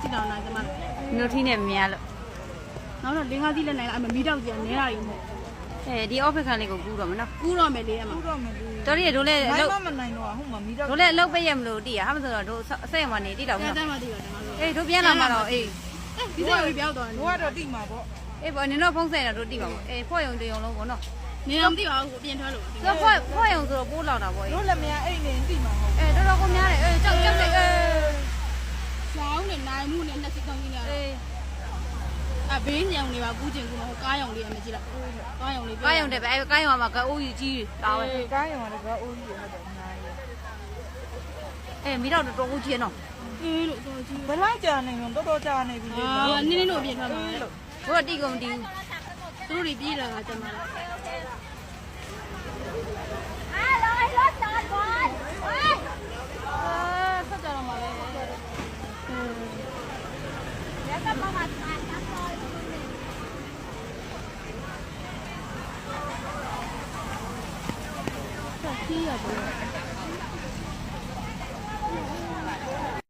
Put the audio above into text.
ကြည့်တော့နိုင်တယ်မနိုထီနဲ့မြင်ရလို့နောက်တော့လင်းကားသီးလက်နိုင်လားအမမီးတောက်ကြီးကနဲတာကြီးမဟုတ်အဲဒီ office ခန်းလေးကိုကူးတော့မနော်ကူးတော့မယ်လေးရမှာဘူးတော့မဘူးတော်ရီတို့လည်းအနိုင်လုပ်မမနိုင်တော့ဟုတ်မှာမီတော့တို့လည်းအလုပ်ပဲရမလို့တည်ရဟာမဆိုတော့တို့အဆက်ရမနေတည်တော့မအဲ့နော်ဒါမှသိပါတယ်မလို့အေးတို့ပြန်လာမှာတော့အေးဒီစိတ်ကိုပြောက်သွားတယ်ဘိုးကတော့တိမှာပေါ့အေးပေါ့နင်တို့ဖုန်းဆက်တော့တို့တည်ပါဘူးအေးဖွဲ့ယုံတယုံလုံးပေါ့နော်နေတော့မသိပါဘူးအပြင်ထွက်လို့တို့ဖွဲ့ဖွဲ့ယုံဆိုတော့ပိုးလောက်တာပေါ့အေးတို့လည်းမရအိတ်နေတိမှာဟုတ်အေးတော်တော် လောင်းနဲ့နိုင်မှုနဲ့နှစ်စိတ်ကောင်းကြီးနေရတယ်အေးအဘေးညောင်နေပါကူးကျင်ကူမဟုတ်ကားရောင်လေးအမကြည့်လိုက်ကားရောင်လေးကားယုံတယ်ပဲအေးကားယုံမှာကအိုးကြီးကြီးလာပဲအေးကိုင်းရောလည်းကအိုးကြီးရဟုတ်တယ်အများကြီးအေးမိတော့တော်တော်ကိုကြီးနော်အေးလို့တော်ကြီးဘယ်လောက်ကြာနေမှတော်တော်ကြာနေပြီလေအာနင်းနင်းတို့အပြင်ထွက်မှာလေတို့ကတီကုန်တီးသူတို့တွေပြေးလာတာတမန် အာဆက်ကြတော့မှာပဲ ဆက်ခီးရတယ်